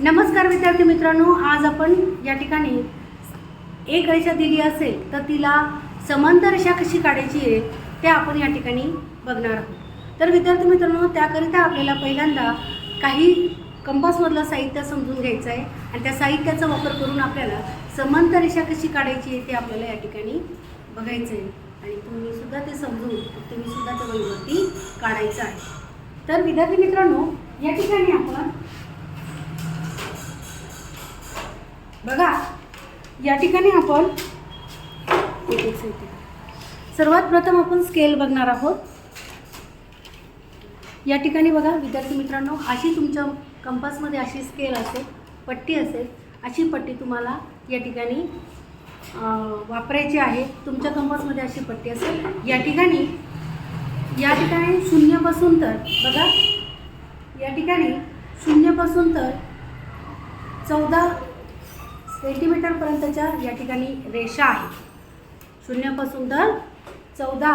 नमस्कार विद्यार्थी मित्रांनो आज आपण या ठिकाणी एक रेषा दिली असेल तर तिला समांतर रेषा कशी काढायची आहे ते आपण या ठिकाणी बघणार आहोत. तर विद्यार्थी मित्रांनो त्याकरिता आपल्याला पहिल्यांदा काही कंपासमधलं साहित्य समजून घ्यायचं आहे आणि त्या साहित्याचा वापर करून आपल्याला समांतर रेषा कशी काढायची आहे ते आपल्याला या ठिकाणी बघायचं आहे. आणि तुम्ही सुद्धा ते समजून तुम्ही सुद्धा त्या वहीवरती काढायचं आहे. तर विद्यार्थी मित्रांनो या ठिकाणी आपण बघा या ठिकाणी आपण सर्वात प्रथम आपण स्केल बघणार आहोत. या ठिकाणी बघा विद्यार्थी मित्रांनो अशी तुमच्या कंपासमध्ये अशी स्केल असेल पट्टी असेल अशी पट्टी तुम्हाला या ठिकाणी वापरायची आहे. तुमच्या कंपासमध्ये अशी पट्टी असेल. या ठिकाणी या ठिकाणी शून्यपासून तर बघा या ठिकाणी शून्यपासून तर चौदा सेंटीमीटरपर्यंतच्या या ठिकाणी रेषा आहे. शून्यापासून तर चौदा.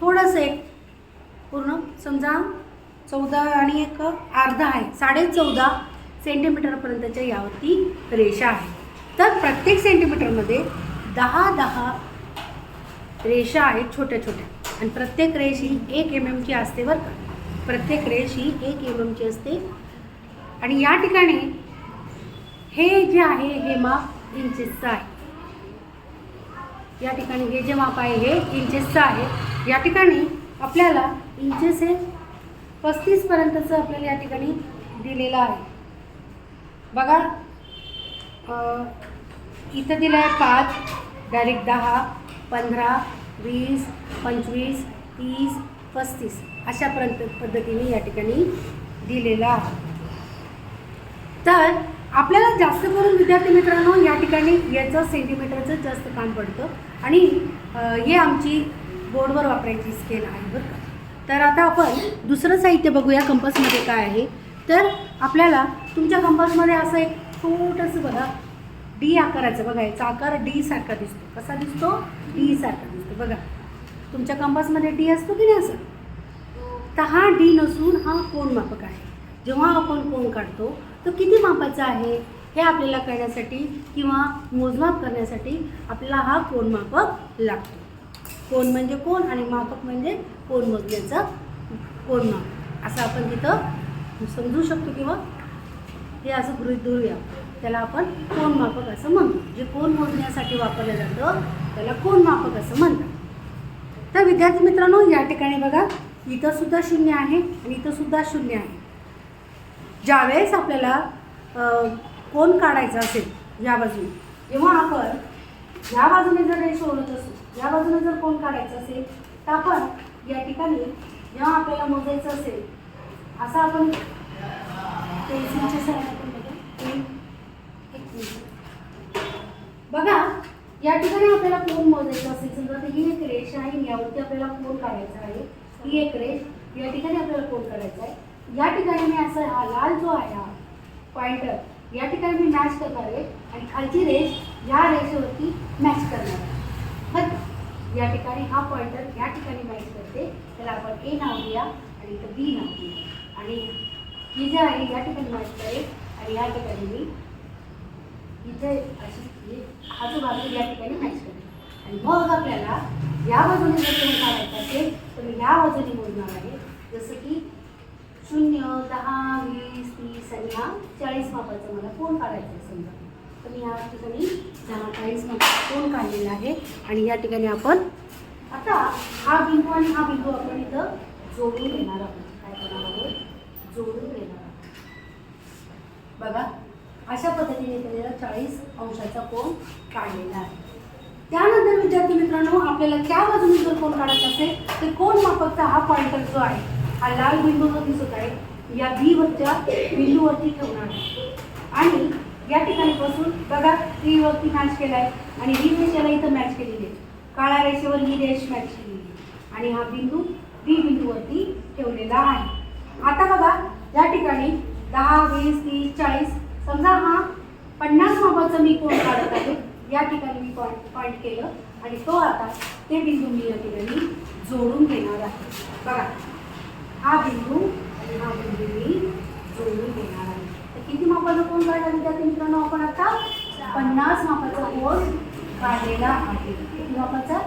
थोडंसं एक पूर्ण समजा चौदा आणि एक अर्धा आहे. साडे चौदा सेंटीमीटरपर्यंतच्या यावरती रेषा आहे. तर प्रत्येक सेंटीमीटरमध्ये दहा दहा रेषा आहेत छोट्या छोट्या. आणि प्रत्येक रेष ही एक एम एमची असते बरं का. प्रत्येक रेष ही एक एम एमची असते. आणि या ठिकाणी हे जे आहे हे माप इंचेसचं आहे. या ठिकाणी हे जे माप आहे हे इंचेसचं आहे. या ठिकाणी आपल्याला इंचेस हे पस्तीसपर्यंतचं आपल्याला या ठिकाणी दिलेलं आहे. बघा इथं दिलं आहे पाच डायरेक्ट दहा पंधरा वीस पंचवीस तीस पस्तीस. अशा पर्यंत पद्धतीने या ठिकाणी दिलेलं आहे. तर आपल्याला जास्त करून विद्यार्थी मित्रांनो या ठिकाणी याचं सेंटीमीटरचं जास्त काम पडतं. आणि हे आमची बोर्डवर वापरायची स्केल आहे बरं का. तर आता आपण दुसरं साहित्य बघूया कंपासमध्ये काय आहे. तर आपल्याला तुमच्या कंपासमध्ये असं एक छोटंसं बघा डी आकाराचं बघा याचा आकार डी सारखा दिसतो. कसा दिसतो? डी सारखा दिसतो. बघा तुमच्या कंपासमध्ये डी असतो की नाही असं? तर हा डी नसून हा कोण मापक आहे. जेव्हा आपण कोण काढतो तो किती मापाचा आहे हे आपल्याला कळण्यासाठी किंवा मोजमाप करण्यासाठी आपल्याला हा कोण मापक लागतो. कोण म्हणजे कोण आणि मापक म्हणजे कोण मोजण्याचा कोण माप. असं आपण तिथं समजू शकतो किंवा हे असं गृहीत धरूया. त्याला आपण कोण मापक असं म्हणतो. जे कोण मोजण्यासाठी वापरलं जातं त्याला कोण मापक असं म्हणतात. तर विद्यार्थी मित्रांनो या ठिकाणी बघा इथंसुद्धा शून्य आहे आणि इथंसुद्धा शून्य आहे. ज्यावेळेस आपल्याला कोण काढायचा असेल या बाजूने जेव्हा आपण या बाजूने जर रेष ओढत असू या बाजूने जर कोण काढायचं असेल तर आपण या ठिकाणी जेव्हा आपल्याला मोजायचं असेल असं आपण पेन्सिलच्या सहाय्याने बघा. या ठिकाणी आपल्याला कोण मोजायचं असेल समजा ही एक रेष आहे यावरती आपल्याला कोण काढायचा आहे ही एक रेष या ठिकाणी आपल्याला कोण काढायचा आहे या ठिकाणी मी असं हा लाल जो आहे हा पॉइंटर या ठिकाणी मी मॅच करणार आहे. आणि खालची रेष या रेषेवरती मॅच करणार आहे. या ठिकाणी हा पॉइंटर या ठिकाणी मॅच करते. त्याला आपण ए नाव देऊया आणि इथं बी नाव देऊया आणि ही जे आहे या ठिकाणी मॅच करेल. आणि या ठिकाणी मी इथे अशी हा जो भाग या ठिकाणी मॅच करेल. आणि मग आपल्याला या बाजूने जर तुम्ही काढायचं असेल तर मी या बाजूने मोजणार आहे. जसं की शून्य दहा वीस तीस आणि हा चाळीस मापाचा मला कोण काढायचा आहे समजा? तर मी या ठिकाणी दहा चाळीस मापाचा कोण काढलेला आहे? आणि या ठिकाणी आपण आता हा बिंदू आणि हा बिंदू आपण इथं जोडून घेणार आहोत. काय करणार आहोत? जोडून घेणार आहोत. बघा अशा पद्धतीने त्याला चाळीस अंशाचा कोण काढलेला आहे. त्यानंतर विद्यार्थी मित्रांनो आपल्याला त्या बाजूने जर कोण काढायचा असेल तर कोण मापकचा हा पॉइंटर जो आहे हा लाल बिंदू जो दिसत आहे. या बी वरच्या बिंदूवरती ठेवणार आहे. आणि या ठिकाणी बसून बघा टी वरती मॅच केला आहे आणि ही रेषेला इथं मॅच केलेली आहे. काळ्या रेषेवर ही रेष मॅच केलेली आहे. आणि हा बिंदू बी बिंदूवरती ठेवलेला आहे. आता बघा या ठिकाणी दहा वीस तीस चाळीस समजा हा पन्नास मापाचा मी कोण काढत आहे या ठिकाणी मी पॉईंट पॉईंट केलं. आणि तो आता ते बिंदू मी या ठिकाणी जोडून घेणार आहे. बघा. हा बिंदू आणि हा बिंदू मी किती मापाचा कोण काढला विद्यार्थी मित्रांनो आपण आता? पन्नास मापाचा कोण काढलेला आहे. किती मापाचा?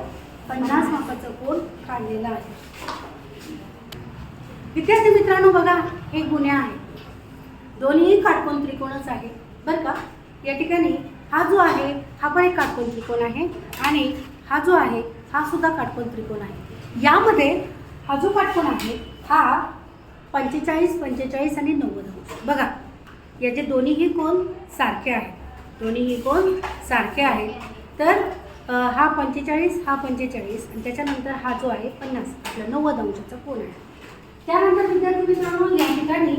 पन्नास मापाचा कोण काढलेला आहे. विद्यार्थी मित्रांनो बघा हे गुन्हे आहेत. दोन्ही काटकोण त्रिकोणच आहे बरं का? या ठिकाणी हा जो आहे हा पण एक काटकोण त्रिकोण आहे आणि हा जो आहे हा सुद्धा काटकोण त्रिकोण आहे. यामध्ये हा जो काटकोण आहे हा पंचेचाळीस पंचेचाळीस आणि नव्वद अंश बघा याचे दोन्हीही कोण सारखे आहेत. दोन्हीही कोण सारखे आहेत. तर हा पंचेचाळीस हा पंचेचाळीस आणि त्याच्यानंतर हा जो आहे पन्नास आपला नव्वद अंशाचा कोण आहे. त्यानंतर विद्यार्थी मित्रांनो या ठिकाणी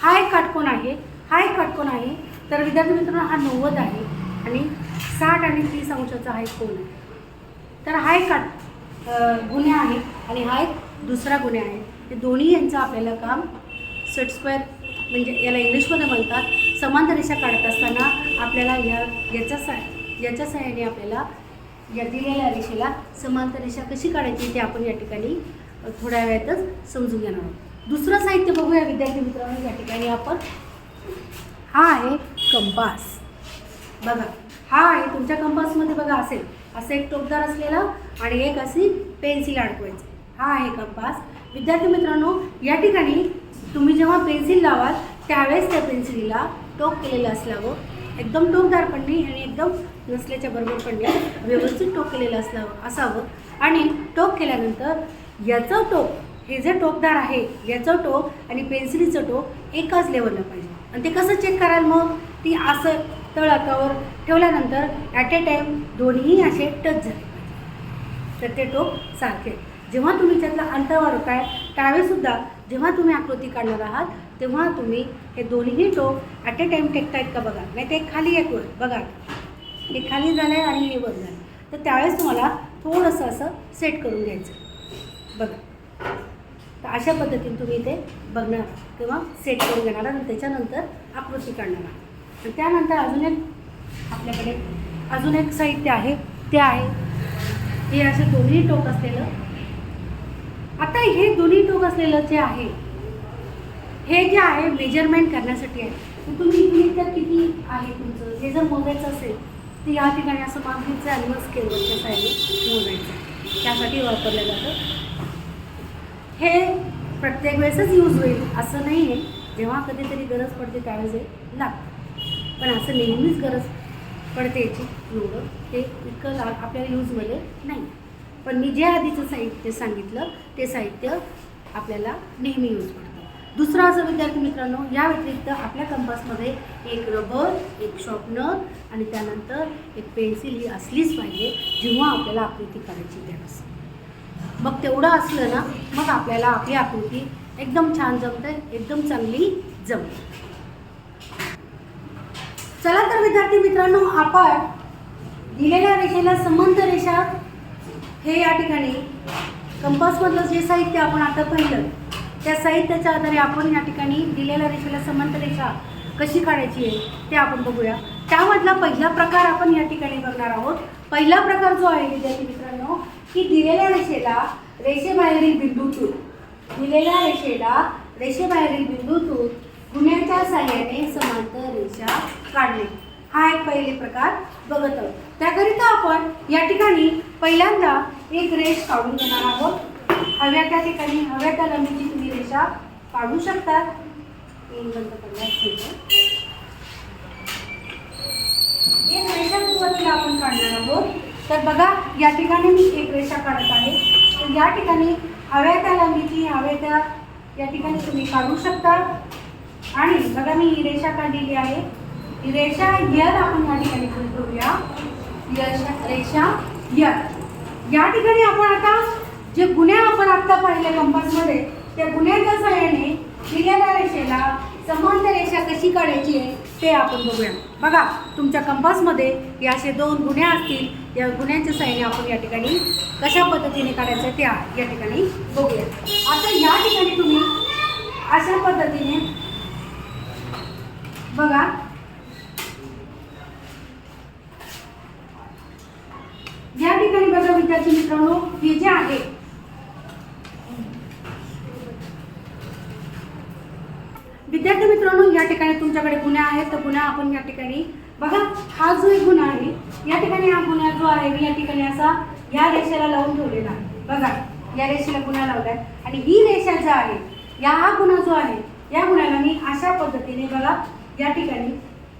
हा एक काटकोण आहे. हा एक काटकोण आहे. तर विद्यार्थी मित्रांनो हा नव्वद आहे आणि साठ आणि तीस अंशाचा हा एक कोण आहे. तर हा एक काट गुन्हे आहे आणि हा एक दुसरा गुन्हे आहे. हे दोन्ही यांचं आपल्याला काम सेट स्क्वेअर म्हणजे याला इंग्लिशमध्ये म्हणतात समांतर रेषा काढत असताना आपल्याला या याच्या सा याच्या सहाय्याने आपल्याला या दिलेल्या रेषेला समांतर रेषा कशी काढायची ते आपण या ठिकाणी थोड्या वेळातच समजून घेणार आहोत. दुसरं साहित्य बघूया विद्यार्थी मित्रांनो या ठिकाणी आपण. हा आहे कंपास. बघा हा आहे तुमच्या कंपासमध्ये बघा असेल. असं एक टोपदार असलेला आणि एक अशी पेन्सिल अडकवायची. हा आहे कंपास. विद्यार्थी मित्रांनो या ठिकाणी तुम्ही जेव्हा पेन्सिल लावाल त्यावेळेस त्या पेन्सिलीला टोक केलेलं असलावं एकदम टोकदार पडणे आणि एकदम नसल्याच्या बरोबर पडणे व्यवस्थित टोक केलेलं असलावं असावं. आणि टोक केल्यानंतर याचं टोक हे जे टोकदार आहे याचं टोक आणि पेन्सिलीचं टोक एकाच लेवलला पाहिजे. आणि ते कसं चेक कराल मग? ती असं तळाकावर ठेवल्यानंतर ॲट ए टाईम दोन्ही असे टच झाले पाहिजे. तर ते टोक सारखे. जेव्हा तुम्ही त्यातला अंतर वाढवताय त्यावेळेसुद्धा जेव्हा तुम्ही आकृती काढणार आहात तेव्हा तुम्ही हे दोन्ही टोक ॲट अ टाईम टेकतायत का बघा? नाही ते खाली एक वर. बघा. हे खाली झालं आहे आणि हे वर झालं तर त्यावेळेस तुम्हाला थोडंसं असं सेट करून घ्यायचं. बघा. तर अशा पद्धतीने तुम्ही ते बघणार किंवा सेट करून घेणार आणि त्याच्यानंतर आकृती काढणार आहात. आणि त्यानंतर अजून एक आपल्याकडे अजून एक साहित्य आहे. ते आहे. हे असे दोन्ही टोक असलेलं आता हे दोन्ही टोक असलेलं जे आहे हे जे आहे मेजरमेंट करण्यासाठी आहे. तुम्ही इथे तर किती आहे तुमचं? हे जर मोजायचं असेल तर या ठिकाणी असं मागणीचं आणि मग स्केलवरच्या साईडने मोजायचं त्यासाठी वापरलं जातं. हे प्रत्येक वेळेसच यूज होईल असं नाही आहे जेव्हा कधीतरी गरज पडते त्यावेळेस हे लागतं. पण असं नेहमीच गरज पडते याची एवढं ते इतकं लाग आपल्याला यूजमध्ये नाही. पण मी जे आधीचं साहित्य सांगितलं ते साहित्य आपल्याला नेहमी यूज पडतं दुसरं असं विद्यार्थी मित्रांनो या व्यतिरिक्त आपल्या कंपासमध्ये एक रबर एक शॉर्पनर आणि त्यानंतर एक पेन्सिल ही असलीच पाहिजे जेव्हा आपल्याला आकृती करायची त्यावेळेस. मग तेवढं असलं ना मग आपल्याला आपली आकृती एकदम छान जमते एकदम चांगली जमते. चला तर विद्यार्थी मित्रांनो आपण दिलेल्या रेषेला समांतर रेषा हे या ठिकाणी कंपासमधलं जे साहित्य आपण आता पाहिलं त्या साहित्याच्या आधारे आपण या ठिकाणी दिलेल्या रेषेला समांतर रेषा कशी काढायची आहे ते आपण बघूया. त्यामधला पहिला प्रकार आपण या ठिकाणी बघणार आहोत. पहिला प्रकार जो आहे विद्यार्थी मित्रांनो की दिलेल्या रेषेला रेषेबाहेरील बिंदूतून दिलेल्या रेषेला रेषेबाहेरील बिंदूतून गुन्ह्याच्या साह्याने समांतर रेषा काढणे. हा एक पहिले प्रकार बघत आहोत. त्याकरिता आपण या ठिकाणी पहिल्यांदा एक रेष काढून घेणार आहोत. हव्या त्या ठिकाणी हव्या त्या लांबीची तुम्ही रेषा काढू शकता एक रेषा सुरुवातीला आपण काढणार आहोत. तर बघा या ठिकाणी मी एक रेषा काढत आहे. तर या ठिकाणी हव्या त्या लांबीची हव्या त्या या ठिकाणी तुम्ही काढू शकता. आणि बघा मी ही रेषा काढलेली आहे. ही रेषा यर आपण या ठिकाणी करूया. रेषा यर या ठिकाणी आपण आता जे गुन्हे आपण आत्ता पाहिले कंपासमध्ये त्या गुन्ह्याच्या सहाय्याने दिलेल्या रेषेला समांतर रेषा कशी काढायची आहे ते आपण बघूया. बघा तुमच्या कंपासमध्ये हे असे दोन गुन्हे असतील. या गुन्ह्यांच्या सहाय्याने आपण या ठिकाणी कशा पद्धतीने काढायचं ते या ठिकाणी बघूया. आता या ठिकाणी तुम्ही अशा पद्धतीने बघा या ठिकाणी बघा विद्यार्थी मित्रांनो हे जे आहे. विद्यार्थी मित्रांनो या ठिकाणी तुमच्याकडे गुन्हा आहेत तर गुन्हा आपण या ठिकाणी बघा. हा जो एक गुन्हा आहे या ठिकाणी हा गुन्हा जो आहे मी या ठिकाणी असा या रेषेला लावून ठेवलेला आहे. बघा या रेषेला गुन्हा लावलाय. आणि ही रेषा जो आहे या हा गुन्हा जो आहे या गुन्ह्याला मी अशा पद्धतीने बघा या ठिकाणी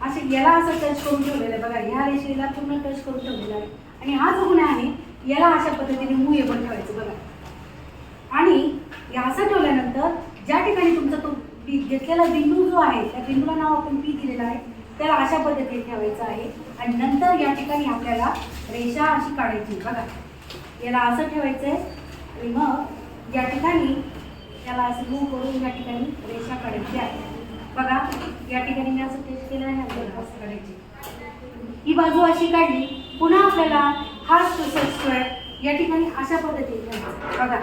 असे याला असं टच करून ठेवलेलं आहे. बघा ह्या रेषेला पूर्ण टच करून ठेवलेला आहे. आणि हा जो गुन्हा आहे याला अशा पद्धतीने मूव्हेबल ठेवायचं बघा. आणि या असं ठेवल्यानंतर ज्या ठिकाणी तुमचा तो बी- घेतलेला बिंदू जो आहे त्या बिंदूला नाव आपण पी दिलेलं आहे त्याला अशा पद्धतीने ठेवायचं आहे. आणि नंतर या ठिकाणी आपल्याला रेषा अशी काढायची बघा. याला असं ठेवायचं आहे आणि मग या ठिकाणी याला असं मूव करून या ठिकाणी रेषा काढायची आहे. बघा. या ठिकाणी मी असं टेस्ट केलं आहे ना असं काढायची ही बाजू अशी काढली. पुन्हा आपल्याला हा स्क्वेअर या ठिकाणी अशा पद्धतीने ठेवायचा. बघा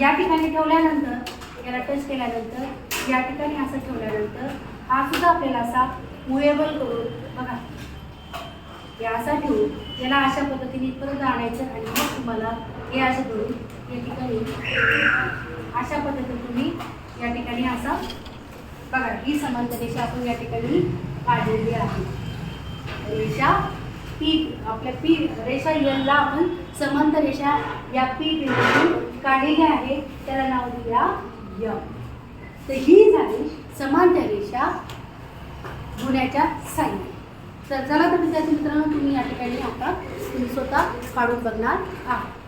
या ठिकाणी ठेवल्यानंतर याला टच केल्यानंतर या ठिकाणी असं ठेवल्यानंतर हा सुद्धा आपल्याला असा मुवेबल करून बघा या असा ठेवून याला अशा पद्धतीने परत आणायचं आणि मग तुम्हाला हे असं करून या ठिकाणी अशा पद्धतीने तुम्ही या ठिकाणी असा बघा ही समांतर रेषा आपण या ठिकाणी काढलेली आहे. रेषा पी आपल्या पी रेषा यलला आपण समांतर रेषा या पी बिंदूतून काढलेली आहे त्याला नाव दिल्या य. तर ही झाली समांतर रेषा गुन्ह्याच्या साईड तर चला तर विद्यार्थी मित्रांनो तुम्ही या ठिकाणी आता तुम्ही स्वतः काढून बघणार आहात.